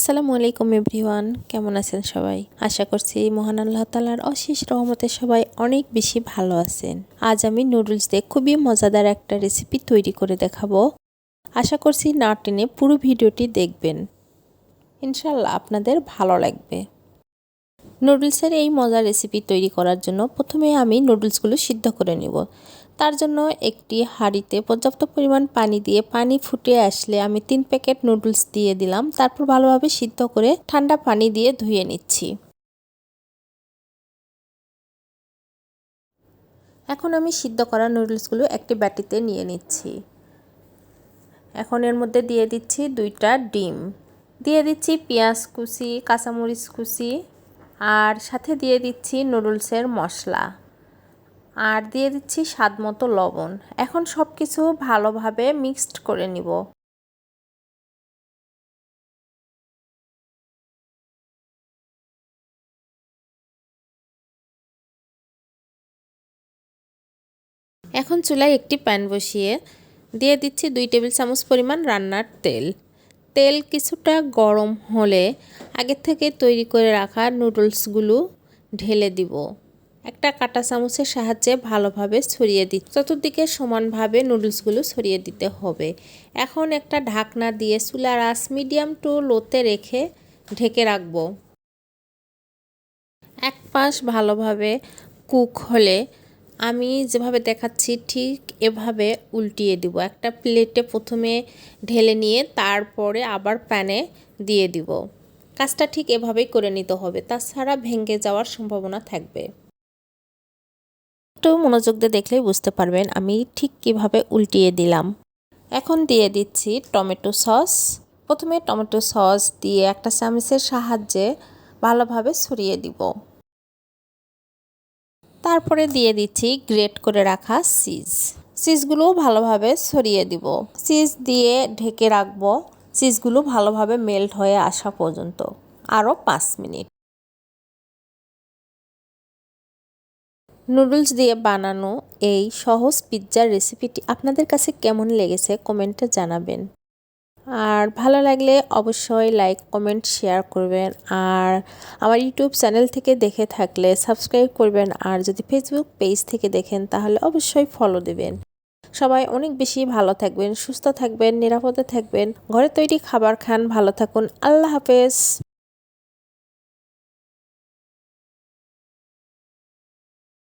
আসসালামু আলাইকুম এভরিওয়ান, কেমন আছেন সবাই? আশা করছি মহান আল্লাহ তালার অশেষ রহমতে সবাই অনেক বেশি ভালো আছেন। আজ আমি নুডলস দিয়ে খুবই মজাদার একটা রেসিপি তৈরি করে দেখাবো। আশা করছি না টেনে পুরো ভিডিওটি দেখবেন। ইনশাল্লাহ আপনাদের ভালো লাগবে। নুডলসের এই মজার রেসিপি তৈরি করার জন্য প্রথমে আমি নুডলসগুলো সিদ্ধ করে নিব। তার জন্য একটি হাঁড়িতে পর্যাপ্ত পরিমাণ পানি দিয়ে পানি ফুটে আসলে আমি তিন প্যাকেট নুডলস দিয়ে দিলাম। তারপর ভালোভাবে সিদ্ধ করে ঠান্ডা পানি দিয়ে ধুয়ে নিচ্ছি। এখন আমি সিদ্ধ করা নুডলসগুলো একটি ব্যাটিতে নিয়ে নিচ্ছি। এখন এর মধ্যে দিয়ে দিচ্ছি দুইটা ডিম। দিয়ে দিচ্ছি পেঁয়াজ কুচি, কাঁচামরিচ কুচি, আর সাথে দিয়ে দিচ্ছি নুডলসের মশলা। আর দিয়ে দিচ্ছি স্বাদ মতো লবণ। এখন সব কিছু ভালোভাবে মিক্সড করে নিব। এখন চুলায় একটি প্যান বসিয়ে দিয়ে দিচ্ছি দুই টেবিল চামচ পরিমাণ রান্নার তেল। তেল কিছুটা গরম হলে আগে থেকে তৈরি করে রাখা নুডলসগুলো ঢেলে দিব। একটা কাটা চামচের সাহায্যে ভালোভাবে ছড়িয়ে দিই চতুর্দিকে সমানভাবে নুডলসগুলো ছড়িয়ে দিতে হবে। এখন একটা ঢাকনা দিয়ে চুলার আস মিডিয়াম টু লোতে রেখে ঢেকে রাখব। এক পাশ ভালোভাবে কুক হলে আমি যেভাবে দেখাচ্ছি ঠিক এভাবে উল্টিয়ে দিব। একটা প্লেটে প্রথমে ঢেলে নিয়ে তারপরে আবার প্যানে দিয়ে দিব। কাজটা ঠিক এভাবেই করে নিতে হবে। তাছাড়া ভেঙে যাওয়ার সম্ভাবনা থাকবে। একটু মনোযোগ দিয়ে দেখলেই বুঝতে পারবেন আমি ঠিক কীভাবে উল্টিয়ে দিলাম। এখন দিয়ে দিচ্ছি টমেটো সস। প্রথমে টমেটো সস দিয়ে একটা চামচের সাহায্যে ভালোভাবে ছড়িয়ে দিব। তারপরে দিয়ে দিচ্ছি গ্রেট করে রাখা চিজ। চিজগুলো ভালোভাবে ছড়িয়ে দিব। চিজ দিয়ে ঢেকে রাখব। চিজগুলো ভালোভাবে মেল্ট হয়ে আসা পর্যন্ত। আরও পাঁচ মিনিট। নুডলস দিয়ে বানানো এই সহজ পিৎজার রেসিপিটি আপনাদের কাছে কেমন লেগেছে কমেন্টে জানাবেন। আর ভালো লাগলে অবশ্যই লাইক, কমেন্ট, শেয়ার করবেন। আর আমার ইউটিউব চ্যানেল থেকে দেখে থাকলে সাবস্ক্রাইব করবেন। আর যদি ফেসবুক পেজ থেকে দেখেন তাহলে অবশ্যই ফলো দেবেন। সবাই অনেক বেশি ভালো থাকবেন, সুস্থ থাকবেন, নিরাপদে থাকবেন। ঘরে তৈরি খাবার খান, ভালো থাকুন। আল্লাহ হাফেজ।